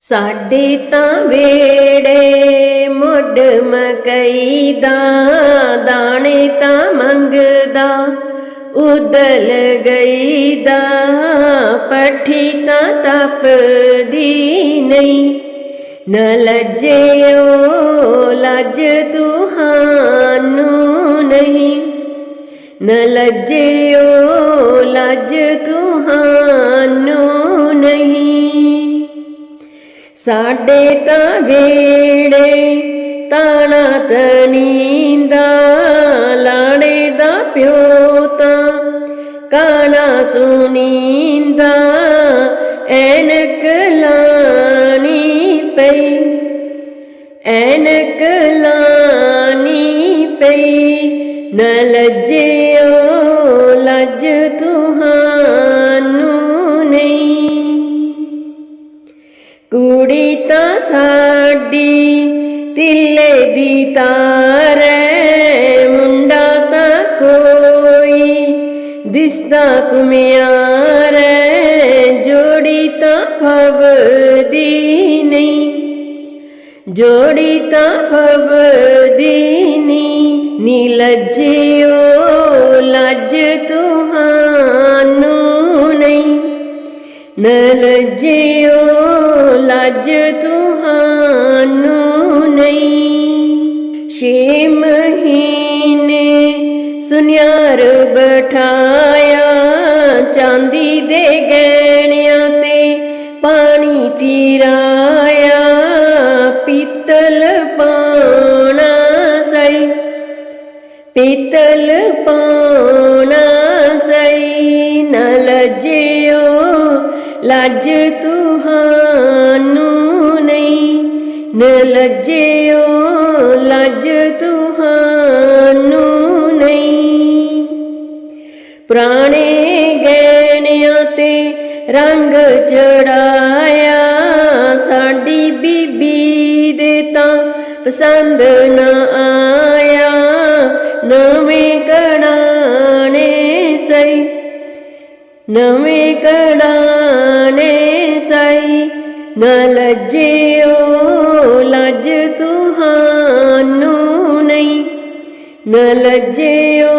ਸਾਡੇ ਤਾਂ ਵੇੜੇ ਮੁੱਢ ਮਕਈ ਦਾ, ਦਾਣੇ ਤਾਂ ਮੰਗਦਾ, ਉਦਲ ਗਈ ਦਾ, ਪੱਠੀ ਤਾਂ ਤਪਦੀ ਨਹੀਂ। ਨ ਲੱਜਿਓ ਲੱਜ ਤੁਹਾਨੂੰ ਨਹੀਂ। ਨ ਲੱਜਿਓ ਲੱਜ ਸਾਡੇ ਤਾਂ ਵੇੜੇ ਤਾਣਾ ਤਨੀਂਦਾ ਲਾੜੇ ਦਾ ਪਿਓ ਤਾਂ ਕਾਣਾ ਸੁਨੀਂਦਾ ਐਨਕ ਲਾਣੀ ਪਈ, ਐਨਕ ਲਾਣੀ ਪਈ ਨ ਲੱਜਿਓ ਲੱਜ ਤੁਹਾਨੂੰ ਕੁੜੀ ਤਾਂ ਸਾਡੀ, ਤਿੱਲੇ ਦੀ ਤਾਰੈ ਮੁੰਡਾ ਤਾਂ ਕੋਈ। ਦਿਸਦਾ ਕੁਮਿਆਰੈ ਜੋੜੀ ਤਾਂ ਫਬਦੀ ਨਹੀਂ। ਜੋੜੀ ਤਾਂ ਫਬਦੀ ਨਹੀਂ ਨੀ ਲੱਜਿਓ ਲੱਜ ਤੁਹਾਨੂੰ ਨਲ ਲੱਜਿਓ ਲੱਜ ਤੁਹਾਨੂੰ ਨਹੀਂ। ਛੇ ਮਹੀਨੇ ਸੁਨਿਆਰ ਬਠਾਇਆ, ਚਾਂਦੀ ਦੇ ਗਹਿਣਿਆਂ ਤੇ ਪਾਣੀ ਪੀਰਾਇਆ ਪੀਤਲ ਪਾਣਾ ਸਈ ਪੀਤਲ ਪਾਣਾ ਸਈ ਨਲ ਜੇ ਲੱਜ ਤੁਹਾਨੂੰ ਨਹੀਂ, ਨ ਲੱਜਿਓ ਲੱਜ ਤੁਹਾਨੂੰ ਨਹੀਂ। ਪੁਰਾਣੇ ਗਹਿਣਿਆਂ ਤੇ ਰੰਗ ਚੜਾਇਆ, ਸਾਡੀ ਬੀਬੀ ਦੇ ਤਾਂ ਪਸੰਦ ਨਾ ਆਇਆ। ਨਵੇਂ ਕੜਾਣੇ ਸਹੀ, ਨਵੇਂ ਕੜਾਣੇ न लज्जेयो लज तुहानो नै न लज्जेयो